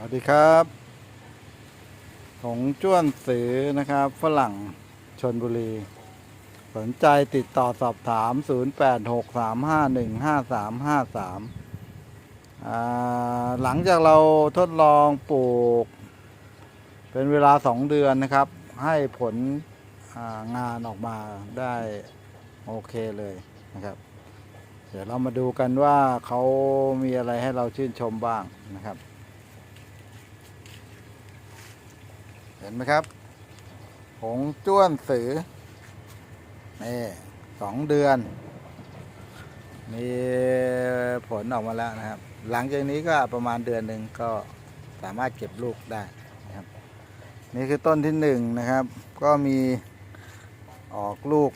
สวัสดีครับหงจ้วนสือนะครับ ฝรั่งชนบุรี สนใจติดต่อสอบถาม 0863515353อ่าหลังจากเราทดลองปลูก เป็นเวลา 2 เดือนนะครับ ให้ผลางานออกมาได้โอเคเลยนะครับ เดี๋ยวเรามาดูกันว่าเขามีอะไรให้เราชื่นชมบ้างนะครับ เห็นไหมครับหงจ้วนสือนี่สองเดือน มีผลออกมาแล้วนะครับ หลังจากนี้ก็ประมาณเดือนหนึ่งก็สามารถเก็บลูกได้นะครับ นี่คือต้นที่หนึ่งนะครับ ก็มีออกลูก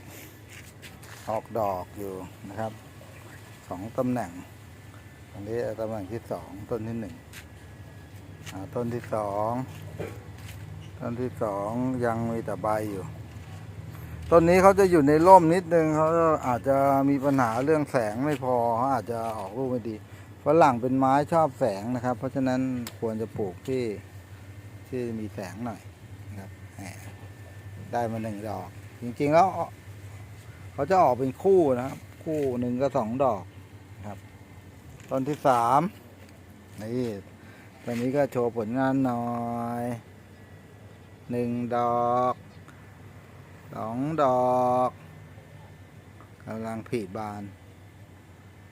ออกดอกอยู่นะครับสองตำแหน่งอันนี้ตำแหน่งที่สองต้นที่หนึ่งต้นที่สอง ต้นที่สองยังมีแต่ใบอยู่ต้นนี้เขาจะอยู่ในร่มนิดนึงเขาอาจจะมีปัญหาเรื่องแสงไม่พอเขาอาจจะออกลูกไม่ดีฝรั่งเป็นไม้ชอบแสงนะครับ เพราะฉะนั้นควรจะปลูกที่ที่มีแสงหน่อยนะครับได้มาหนึ่งดอก จริงๆแล้วเขาจะออกเป็นคู่นะครับ คู่หนึ่งก็สองดอกครับต้นที่สามนี่ตอนนี้ก็โชว์ผลงานหน่อย หนึ่งดอกสองดอกกำลังผลิบาน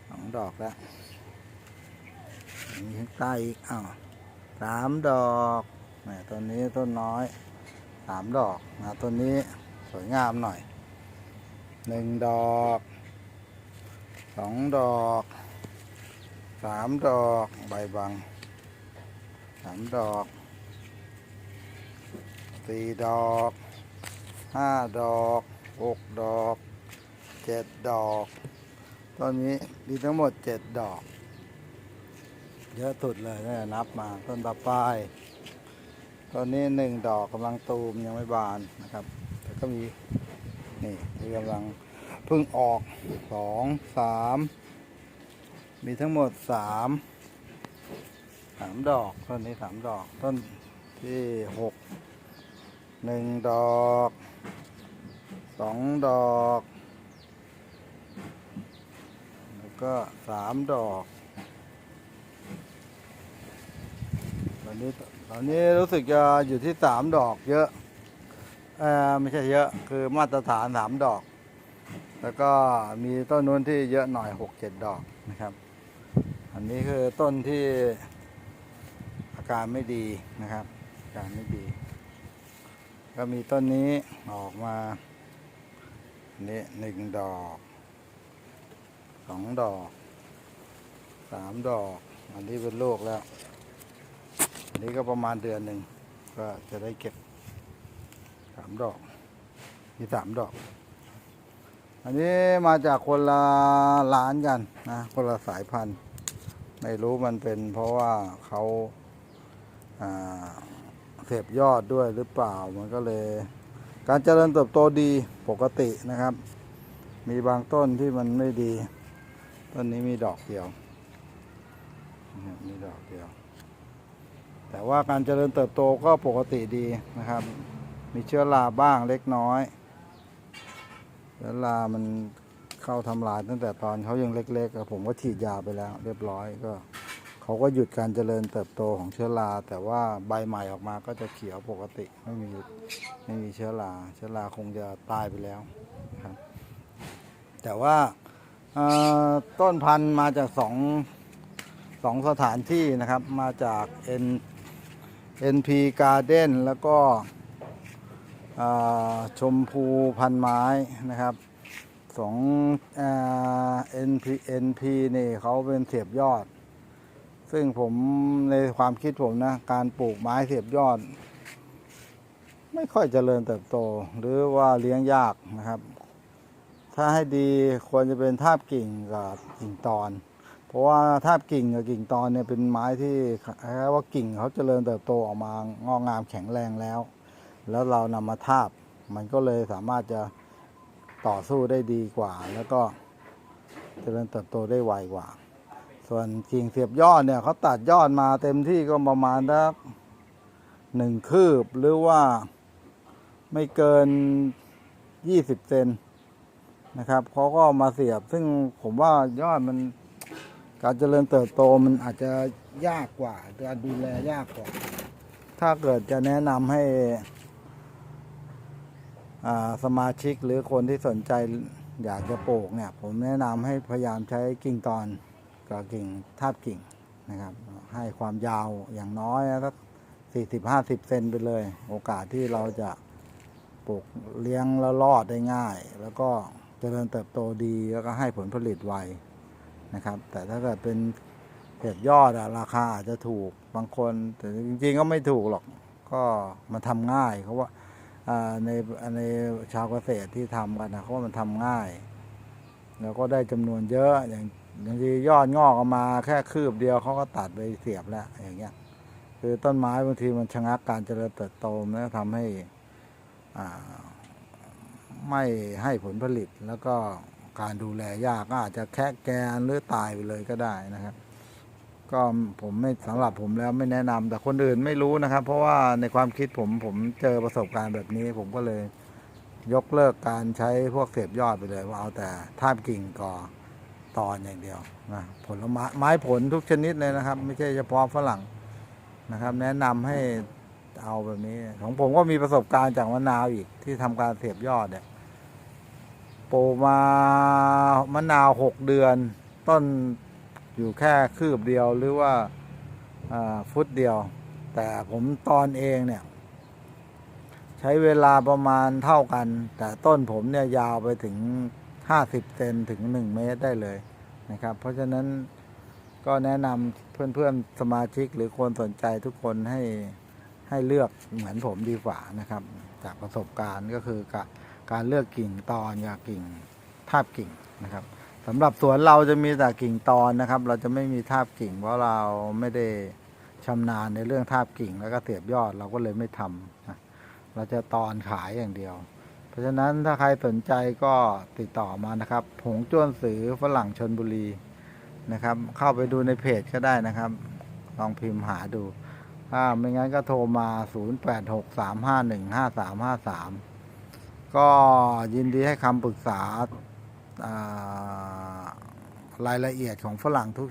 สองดอกแล้วมีข้างใต้อีกอ้าวสามดอกแหมต้นนี้ต้นน้อยสามดอกนะต้นนี้สวยงามหน่อยหนึ่งดอกสองดอกสามดอกใบบังสามดอก สี่ดอกห้าดอกหกดอกเจ็ดดอกต้นนี้มีทั้งหมดเจ็ดดอก เยอะสุดเลยนะนับมาต้นตะปายต้นนี้หนึ่งดอกกำลังตูมยังไม่บานนะครับ แต่ก็มีนี่ที่กำลังเพิ่งออกสองสามมีทั้งหมดสามสามดอกต้นนี้สามดอกต้นที่หก หนึ่งดอกสองดอก แล้วก็สามดอก ตอนนี้ตอนนี้รู้สึกจะอยู่ที่สามดอกเยอะเออไม่ใช่เยอะคือมาตรฐานสามดอก แล้วก็มีต้นนู้นที่เยอะหน่อยหกเจ็ดดอกนะครับ อันนี้คือต้นที่อาการไม่ดีนะครับ อาการไม่ดี ก็มีต้นนี้ออกมาอันนี้หนึ่งดอกสองดอกสามดอก อันนี้เป็นลูกแล้ว อันนี้ก็ประมาณเดือนหนึ่งก็จะได้เก็บสามดอกมีสามดอก อันนี้มาจากคนละร้านกันนะคนละสายพันธุ์ ไม่รู้มันเป็นเพราะว่าเขาอ่า เสพยอดด้วยหรือเปล่ามันก็เลย การเจริญเติบโตดีปกตินะครับ มีบางต้นที่มันไม่ดี ต้นนี้มีดอกเดียวมีดอกเดียว แต่ว่าการเจริญเติบโตก็ปกติดีนะครับ มีเชื้อราบ้างเล็กน้อยเชื้อรามันเข้าทำลายตั้งแต่ตอนเขายังเล็กๆผมก็ฉีดยาไปแล้ว เรียบร้อยก็ เขาก็หยุดการเจริญเติบโตของเชื้อรา แต่ว่าใบใหม่ออกมาก็จะเขียวปกติไม่มีไม่มีเชื้อรา เชื้อราคงจะตายไปแล้วครับ แต่ว่าต้นพันธุ์มาจากสองสองสถานที่นะครับ มาจาก N NP Garden แล้วก็ชมพูพันไม้นะครับสองเอ่อ NP NP นี่เขาเป็นเสียบยอด ซึ่งผมในความคิดผมนะ การปลูกไม้เสียบยอด ไม่ค่อยเจริญเติบโต หรือว่าเลี้ยงยากนะครับ ถ้าให้ดีควรจะเป็นทาบกิ่งกับกิ่งตอน เพราะว่าทาบกิ่งกับกิ่งตอนเนี่ยเป็นไม้ที่ว่ากิ่งเขาเจริญเติบโตออกมางอกงามแข็งแรงแล้ว แล้วเรานำมาทาบ มันก็เลยสามารถจะต่อสู้ได้ดีกว่า แล้วก็เจริญเติบโตได้ไวกว่า ส่วนกิ่งเสียบยอดเนี่ยเขาตัดยอดมาเต็มที่ก็ประมาณสักหนึ่งคืบหรือว่าไม่เกินยี่สิบเซนนะครับเขาก็มาเสียบ ซึ่งผมว่ายอดมันการเจริญเติบโตมันอาจจะยากกว่าการดูแลยากกว่า ถ้าเกิดจะแนะนำให้อ่าสมาชิกหรือคนที่สนใจอยากจะปลูกเนี่ย ผมแนะนำให้พยายามใช้กิ่งตอน กับกิ่งทาบกิ่งนะครับ ให้ความยาวอย่างน้อยสักสี่สิบห้าสิบเซนไปเลย โอกาสที่เราจะปลูกเลี้ยงแล้วรอดได้ง่าย แล้วก็เจริญเติบโตดีแล้วก็ให้ผลผลิตไวนะครับ แต่ถ้าเกิดเป็นเห็ดยอดอะราคาอาจจะถูกบางคน แต่จริงๆก็ไม่ถูกหรอกก็มันทำง่ายเขาว่าในในชาวเกษตรที่ทำกันนะเขาว่ามันทำง่าย แล้วก็ได้จำนวนเยอะอย่าง บางทียอดงอกออกมาแค่คืบเดียวเขาก็ตัดไปเสียบแล้วอย่างเงี้ย คือต้นไม้บางทีมันชะงักการเจริญเติบโตมันก็ทำให้อ่าไม่ให้ผลผลิตแล้วก็การดูแลยากก็อาจจะแค่แกนหรือตายไปเลยก็ได้นะครับ ก็ผมไม่สำหรับผมแล้วไม่แนะนำแต่คนอื่นไม่รู้นะครับ เพราะว่าในความคิดผมผมเจอประสบการณ์แบบนี้ ผมก็เลยยกเลิกการใช้พวกเสียบยอดไปเลยว่าเอาแต่ท่ามกิ่งก่อ ตอนอย่างเดียวนะผลไม้ไม้ผลทุกชนิดเลยนะครับ ไม่ใช่เฉพาะฝรั่งนะครับ แนะนำให้เอาแบบนี้ ของผมก็มีประสบการณ์จากมะนาวอีกที่ทำการเสียบยอดเนี่ยปลูกมามะนาวหกเดือน ต้นอยู่แค่คืบเดียวหรือว่าฟุตเดียว แต่ผมตอนเองเนี่ย ใช้เวลาประมาณเท่ากัน แต่ต้นผมเนี่ยยาวไปถึง 50 เซนถึง 1 เมตรได้เลยนะครับ เพราะฉะนั้นก็แนะนำเพื่อนๆสมาชิกหรือคนสนใจทุกคนให้ให้เลือกเหมือนผมดีกว่านะครับ จากประสบการณ์ก็คือการการเลือกกิ่งตอนกับกิ่งทาบกิ่งนะครับสำหรับสวนเราจะมีแต่กิ่งตอนนะครับ เราจะไม่มีทาบกิ่ง เพราะเราไม่ได้ชำนาญในเรื่องทาบกิ่งแล้วก็เสียบยอดเราก็เลยไม่ทำนะเราจะตอนขายอย่างเดียว เพราะฉะนั้นถ้าใครสนใจก็ติดต่อมานะครับ ผงจ้วนสือฝรั่งชนบุรีนะครับ เข้าไปดูในเพจก็ได้นะครับ ลองพิมพ์หาดูถ้าไม่งั้นก็โทรมา 0863515353 ก็ยินดีให้คำปรึกษาารายละเอียดของฝรั่งทุก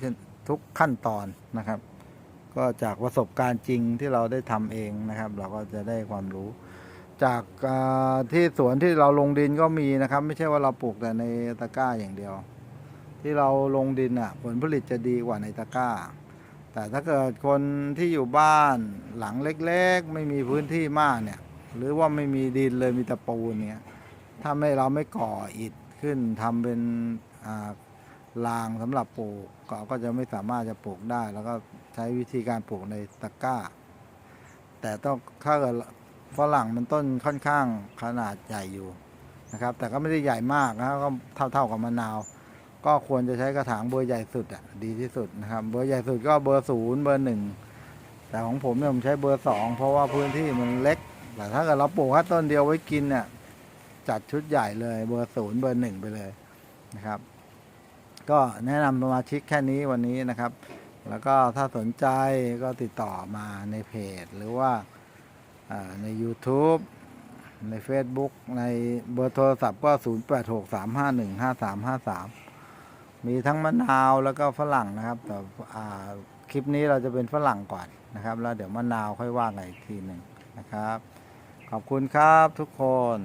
ทุกขั้นตอนนะครับ ก็จากประสบการณ์จริงที่เราได้ทำเองนะครับ เราก็จะได้ความรู้ จากที่สวนที่เราลงดินก็มีนะครับ ไม่ใช่ว่าเราปลูกแต่ในตะกร้าอย่างเดียว ที่เราลงดินอะ ผลผลิตจะดีกว่าในตะกร้า แต่ถ้าเกิดคนที่อยู่บ้านหลังเล็กๆ ไม่มีพื้นที่มากเนี่ย หรือว่าไม่มีดินเลยมีต่ปูเนี่ยถ้าไม่เราไม่ก่ออิฐขึ้นทำเป็นรางสำหรับปลูกก็ก็จะไม่สามารถจะปลูกได้ แล้วก็ใช้วิธีการปลูกในตะกร้า แต่ต้องถ้าเกิด ฝรั่งมันต้นค่อนข้างขนาดใหญ่อยู่นะครับ แต่ก็ไม่ได้ใหญ่มากนะก็เท่าเท่ากับมะนาว ก็ควรจะใช้กระถางเบอร์ใหญ่สุดอะดีที่สุดนะครับ เบอร์ใหญ่สุดก็เบอร์ศูนย์เบอร์หนึ่งแต่ของผมเนี่ยผมใช้เบอร์สองเพราะว่าพื้นที่มันเล็ก แต่ถ้าเกิดเราปลูกแค่ต้นเดียวไว้กินเนี่ยจัดชุดใหญ่เลยเบอร์ศูนย์เบอร์หนึ่งไปเลยนะครับ ก็แนะนำสมาชิกแค่นี้วันนี้นะครับ แล้วก็ถ้าสนใจก็ติดต่อมาในเพจหรือว่า ใน YouTube ใน Facebook ในเบอร์โทรศัพท์ก็ 0863515353 มีทั้งมะนาวแล้วก็ฝรั่งนะครับ แต่คลิปนี้เราจะเป็นฝรั่งก่อนนะครับ แล้วเดี๋ยวมะนาวค่อยว่ากันอีกทีหนึ่งนะครับ ขอบคุณครับทุกคน